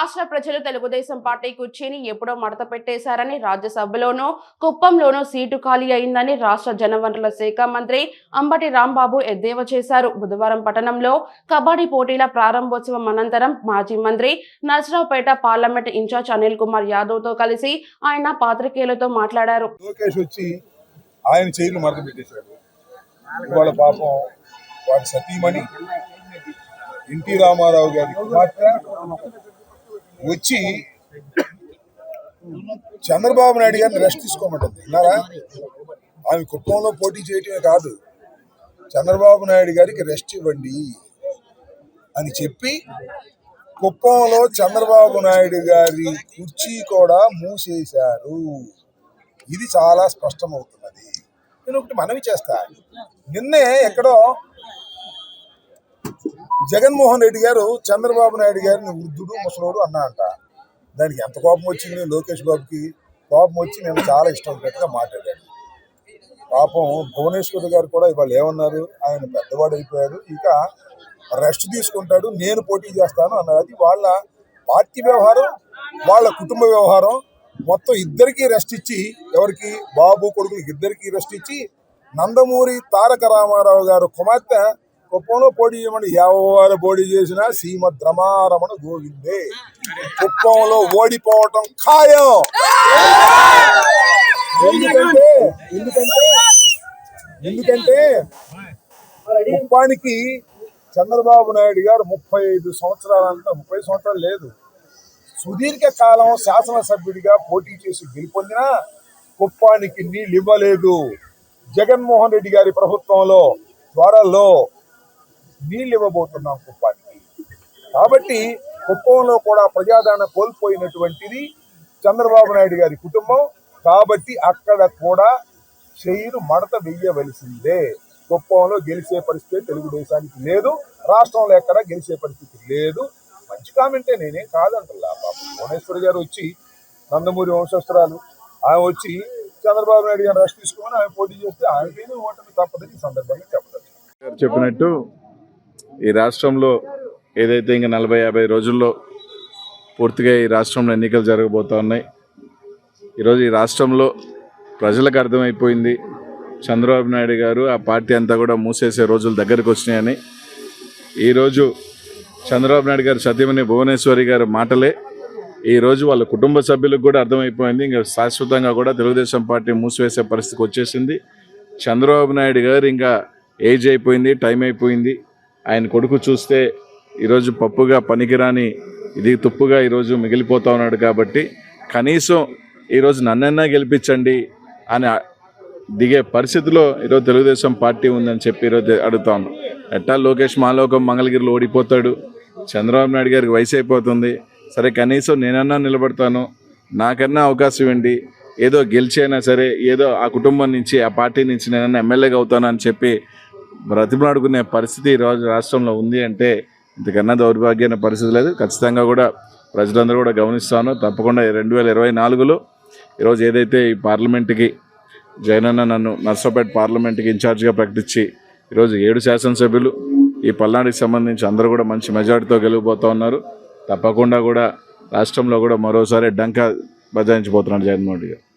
రాష్ట్ర ప్రజలు తెలుగుదేశం పార్టీ కుర్చీని ఎప్పుడో మడత పెట్టేశారని రాజ్యసభలోనూ కుప్పంలోనూ సీటు ఖాళీ అయిందని రాష్ట్ర జనవనరుల శాఖ మంత్రి అంబటి రాంబాబు ఎద్దేవా చేశారు. బుధవారం పట్టణంలో కబడ్డీ పోటీల ప్రారంభోత్సవం అనంతరం మాజీ మంత్రి నర్సరావుపేట పార్లమెంట్ ఇన్ఛార్జ్ అనిల్ కుమార్ యాదవ్తో కలిసి ఆయన పాత్రికేయులతో మాట్లాడారు. ఆయన పెట్టేశాడు. ఇవాళ పాపం వాడి సతీమణి ఎన్టీ రామారావు గారి కుమార్తె వచ్చి చంద్రబాబు నాయుడు గారిని రెస్ట్ తీసుకోమంటుంది. విన్నారా? ఆమె కుప్పంలో పోటీ చేయటమే కాదు. చంద్రబాబు నాయుడు గారికి రెస్ట్ ఇవ్వండి అని చెప్పి కుప్పంలో చంద్రబాబు నాయుడు గారి కుర్చీ కూడా మూసేశారు. ఇది చాలా స్పష్టమవుతున్నది. నేను ఒకటి మనవి చేస్తా. నిన్నే ఎక్కడో జగన్మోహన్ రెడ్డి గారు చంద్రబాబు నాయుడు గారిని వృద్ధుడు ముసలోడు అన్నా అంట దానికి ఎంత కోపం వచ్చింది లోకేష్ బాబుకి? కోపం వచ్చి నేను చాలా ఇష్టం ఉన్నట్టుగా మాట్లాడాను పాపం భువనేశ్వర్ గారు కూడా ఇవాళ ఏమన్నారు? ఆయన పెద్దవాడు అయిపోయాడు. ఇక రెస్ట్ తీసుకుంటాడు. నేను పోటీ చేస్తాను అన్నారు. అది వాళ్ళ పార్టీ వ్యవహారం వాళ్ళ కుటుంబ వ్యవహారం. మొత్తం ఇద్దరికీ రెస్ట్ ఇచ్చి ఎవరికి? బాబు కొడుకులకి ఇద్దరికీ రెస్ట్ ఇచ్చి నందమూరి తారక రామారావు గారు కుమార్తె కుప్పంలో పోటీ చేయమని ఎవరు పోటీ చేసినా శ్రీమద్ గోవిందే. కుప్పంలో ఓడిపోవటం ఖాయం. ఎందుకంటే ఎందుకంటే ఎందుకంటే కుప్పానికి చంద్రబాబు నాయుడు గారు ముప్పై ఐదు సంవత్సరాలంతా ముప్పై సంవత్సరాలు లేదు. సుదీర్ఘ కాలం శాసనసభ్యుడిగా పోటీ చేసి గెలుపొందినా కుప్పానికి నీళ్ళు ఇవ్వలేదు. జగన్మోహన్ రెడ్డి గారి ప్రభుత్వంలో త్వరలో నీళ్ళు ఇవ్వబోతున్నాం కుప్పానికి. కాబట్టి కుప్పంలో కూడా ప్రజాదరణ కోల్పోయినటువంటిది చంద్రబాబు నాయుడు గారి కుటుంబం. కాబట్టి అక్కడ కూడా షెయిరు మడత వెయ్యవలసిందే కుప్పంలో గెలిచే పరిస్థితి తెలుగుదేశానికి లేదు. రాష్ట్రంలో ఎక్కడ గెలిచే పరిస్థితి లేదు. మంచి కామెంటే నేనేం కాదంటలా బాబు భువనేశ్వరి గారు వచ్చి నందమూరి వంశస్థురాలు. ఆమె వచ్చి చంద్రబాబు నాయుడు గారు రెస్ట్ తీసుకోమని ఆమె పోటీ చేస్తే ఆమెకైనా ఓటమి తప్పదని ఈ సందర్భంగా చెప్పలేదు చెప్పినట్టు ఈ రాష్ట్రంలో ఏదైతే ఇంకా నలభై యాభై రోజుల్లో పూర్తిగా ఈ రాష్ట్రంలో ఎన్నికలు జరగబోతూ ఉన్నాయి ఈరోజు ఈ రాష్ట్రంలో ప్రజలకు అర్థమైపోయింది. చంద్రబాబు నాయుడు గారు ఆ పార్టీ అంతా కూడా మూసేసే రోజులు దగ్గరకు వచ్చినాయని. ఈరోజు చంద్రబాబు నాయుడు గారు సతీమణి భువనేశ్వరి గారి మాటలే. ఈరోజు వాళ్ళ కుటుంబ సభ్యులకు కూడా అర్థమైపోయింది. ఇంకా శాశ్వతంగా కూడా తెలుగుదేశం పార్టీ మూసివేసే పరిస్థితికి వచ్చేసింది. చంద్రబాబు నాయుడు గారు ఇంకా ఏజ్ అయిపోయింది టైం అయిపోయింది. ఆయన కొడుకు చూస్తే ఈరోజు పప్పుగా పనికిరాని ఇది తుప్పుగా ఈరోజు మిగిలిపోతా ఉన్నాడు కాబట్టి కనీసం ఈరోజు నన్నైనా గెలిపించండి అని దిగే పరిస్థితిలో ఈరోజు తెలుగుదేశం పార్టీ ఉందని చెప్పి ఈరోజు అడుగుతా ఉన్నాం. ఎట్టా లోకేష్ మాలోకం మంగళగిరిలో ఓడిపోతాడు? చంద్రబాబు నాయుడు గారికి వయసు అయిపోతుంది. సరే కనీసం నేనన్నా నిలబడతాను. నాకన్నా అవకాశం ఇవ్వండి ఏదో గెలిచైనా సరే ఏదో ఆ కుటుంబం నుంచి ఆ పార్టీ నుంచి నేనన్నా ఎమ్మెల్యేగా అవుతానని చెప్పి బ్రతిమలాడుకునే పరిస్థితి ఈరోజు రాష్ట్రంలో ఉంది అంటే ఇంతకన్నా దౌర్భాగ్యమైన పరిస్థితి లేదు. ఖచ్చితంగా కూడా ప్రజలందరూ కూడా గమనిస్తాను. తప్పకుండా రెండు వేల ఇరవై నాలుగులో ఈరోజు ఏదైతే ఈ పార్లమెంట్కి జగనన్న నన్ను నర్సపేట పార్లమెంట్కి ఇన్ఛార్జ్గా ప్రకటించి ఈరోజు ఏడు శాసనసభ్యులు ఈ పల్నాడుకి సంబంధించి అందరూ కూడా మంచి మెజార్టీతో గెలిగిపోతూ ఉన్నారు. తప్పకుండా కూడా రాష్ట్రంలో కూడా మరోసారి డంకా బజాయించబోతున్నాడు జగన్మోహన్ రెడ్డి గారు.